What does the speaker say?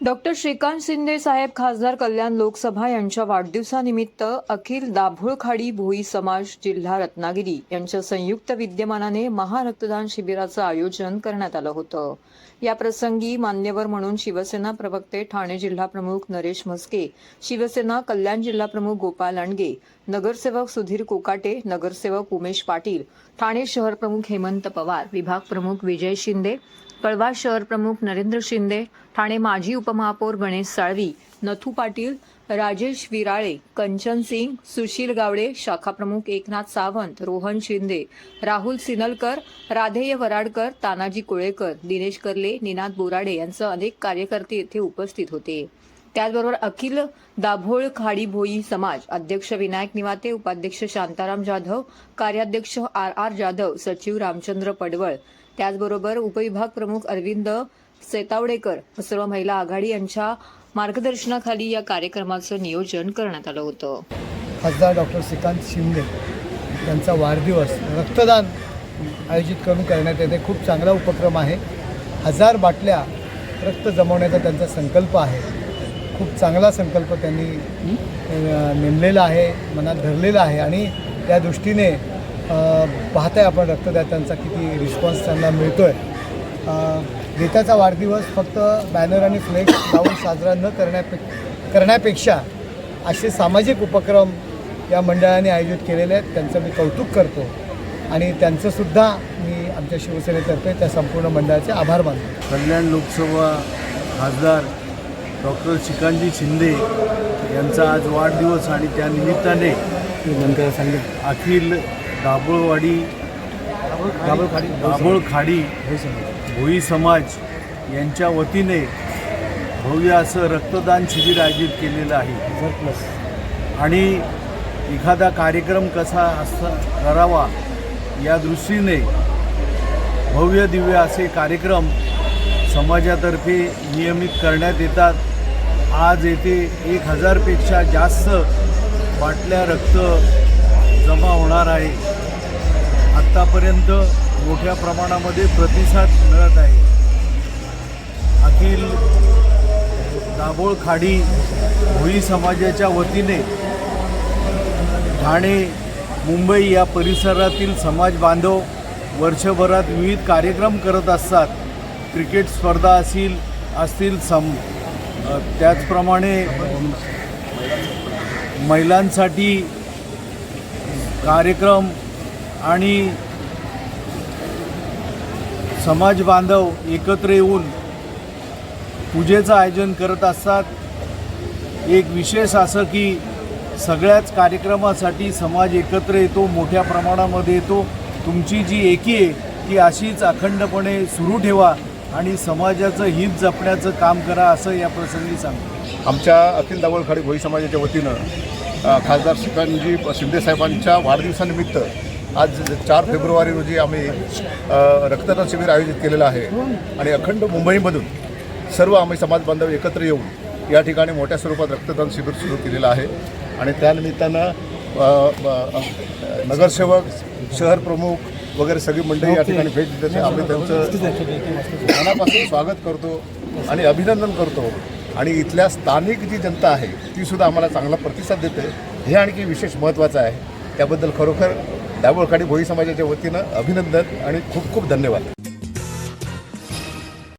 Doctor Shrikant Shinde साहेब खासदार कल्याण लोकसभा यांच्या वाढदिवसानिमित्त अखिल दाभोळखाडी भोई समाज जिल्हा रत्नागिरी यांच्या संयुक्त विद्यमानाने महारक्तदान शिबिराचं आयोजन करण्यात आलं होतं. या प्रसंगी मान्यवर म्हणून शिवसेना प्रवक्ते ठाणे जिल्हा प्रमुख नरेश म्हस्के शिवसेना कल्याण जिल्हा प्रमुख गोपाल अणगे नगरसेवक सुधीर कोकाटे नगरसेवक उमेश पाटील ठाणे शहर प्रमुख हेमंत पवार विभाग प्रमुख विजय शिंदे कळवा शहर प्रमुख नरेंद्र शिंदे ठाणे माजी उपमहापौर गणेश साळवी नथू पाटील राजेश विराळे कंचन सिंग सुशील गावडे शाखा प्रमुख एकनाथ सावंत रोहन शिंदे राहुल सिनलकर राधेय वराडकर तानाजी कोळेकर दिनेश कर्ले निनाद बोराडे यांसह अनेक कार्यकर्ते येथे उपस्थित होते. त्याचबरोबर अखिल दाभोळ खाडी भोई समाज अध्यक्ष विनायक निवाते उपाध्यक्ष शांताराम जाधव कार्याध्यक्ष आर आर जाधव सचिव रामचंद्र पडवळ त्याचबरोबर उपविभाग प्रमुख अरविंद सेतावडेकर सर्व महिला आघाडी यांच्या मार्गदर्शनाखाली या कार्यक्रमाचं नियोजन करण्यात आलं होतं. खासदार डॉक्टर श्रीकांत शिंदे यांचा वाढदिवस रक्तदान आयोजित करून करण्यात येते. खूप चांगला उपक्रम आहे. हजार बाटल्या रक्त जमवण्याचा त्यांचा संकल्प आहे. खूप चांगला संकल्प त्यांनी नेमलेला आहे मनात धरलेला आहे. आणि त्या दृष्टीने पाहताय आपण रक्तदात्यांचा किती रिस्पॉन्स त्यांना मिळतो आहे नेत्याचा वाढदिवस फक्त बॅनर आणि फ्लेक्स लावून साजरा न करण्यापे करण्यापेक्षा असे सामाजिक उपक्रम या मंडळाने आयोजित केलेले आहेत त्यांचं मी कौतुक करतो. आणि त्यांचंसुद्धा मी आमच्या शिवसेनेतर्फे त्या संपूर्ण मंडळाचे आभार मानतो. कल्याण लोकसभा खासदार डॉक्टर श्रीकांतजी शिंदे यांचा आज वाढदिवस आणि त्या निमित्ताने अखिल दाभोळवाडी दाभोळ खाडी भोई समाज यांच्या वतीने भव्य असं रक्तदान शिबिर आयोजित केलेलं आहे. आणि एखादा कार्यक्रम कसा असा करावा या दृष्टीने भव्य दिव्य असे कार्यक्रम समाजातर्फे नियमित करण्यात येतात. आज येथे एक हजारपेक्षा जास्त बाटल्या रक्त जमा होणार आहे. आत्तापर्यंत मोठ्या प्रमाणामध्ये प्रतिसाद मिळत आहे. अखिल दाभोळ खाडी भोई समाजाच्या वतीने ठाणे मुंबई या परिसरातील समाज बांधव वर्षभरात विविध कार्यक्रम करत असतात. क्रिकेट स्पर्धा असतील असतील सम त्याचप्रमाणे महिलांसाठी कार्यक्रम आणि समाज बांधव एकत्र येऊन पूजेचं आयोजन करत असतात. एक विशेष असं की सगळ्याच कार्यक्रमासाठी समाज एकत्र येतो मोठ्या प्रमाणामध्ये येतो. तुमची जी एकी आहे ती अशीच अखंडपणे सुरू ठेवा आणि समाजाचं हित जपण्याचं काम करा असं या प्रसंगी सांगतो. आमच्या अखिल दावळखाडी भोई समाजाच्या वतीनं खासदार श्रीकांतजी शिंदेसाहेबांच्या वाढदिवसानिमित्त आज चार फेब्रुवारी रोजी आम्ही रक्तदान शिबिर आयोजित केलेलं आहे. आणि अखंड मुंबईमधून सर्व आम्ही समाज बांधव एकत्र येऊन या ठिकाणी मोठ्या स्वरूपात रक्तदान शिबिर सुरू केलेलं आहे. आणि त्यानिमित्तानं नगरसेवक शहर प्रमुख वगैरे सगळी मंडळी या ठिकाणी भेट देते आम्ही त्यांचं मनापासून स्वागत करतो आणि अभिनंदन करतो. आणि इथल्या स्थानिक जी जनता आहे ती सुद्धा आम्हाला चांगला प्रतिसाद देते. हे आणखी विशेष महत्त्वाचं आहे. त्याबद्दल खरोखर दाभोळखाडी भोई समाजाच्या वतीनं अभिनंदन आणि खूप खूप धन्यवाद.